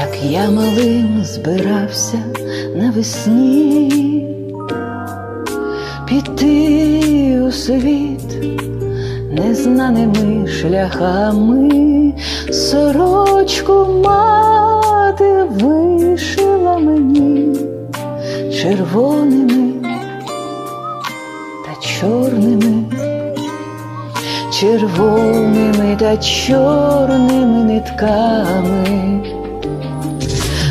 Як я малим збирався навесні піти у світ незнаними шляхами, сорочку мати вишила мені червоними та чорними, червоними та чорними нитками.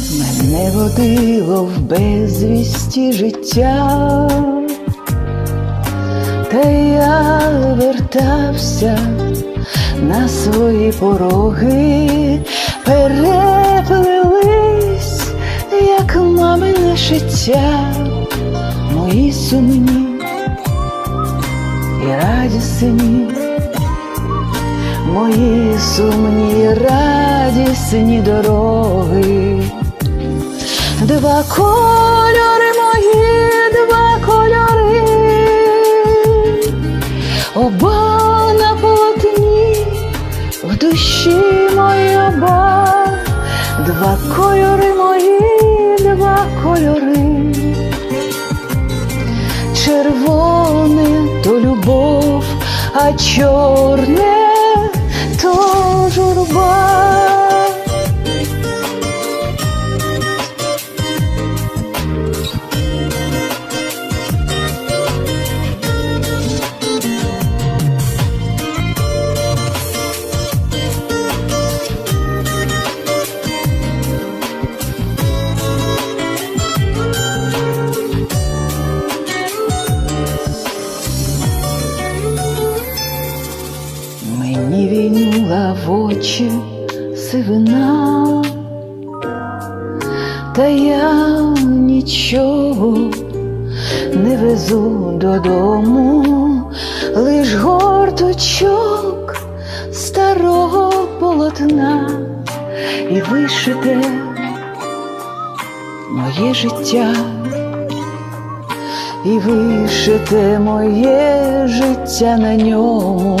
Мене водило в безвісті життя, та я вертався на свої пороги, переплелись, як мамине шиття, мої сумні і радісні, мої сумні радісні дороги. Два кольори мої, два кольори, оба на полотні, в душі мої оба, два кольори мої, два кольори, червоне то любов, а чорне то журба. В очі сивина, та я нічого не везу додому, лиш горточок старого полотна і вишите моє життя, і вишите моє життя на ньому.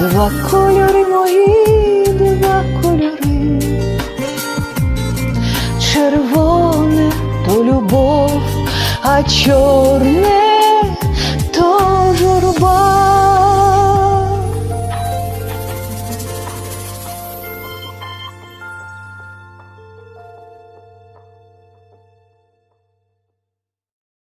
два кольори мої, два кольори, червоне то любов, а чорне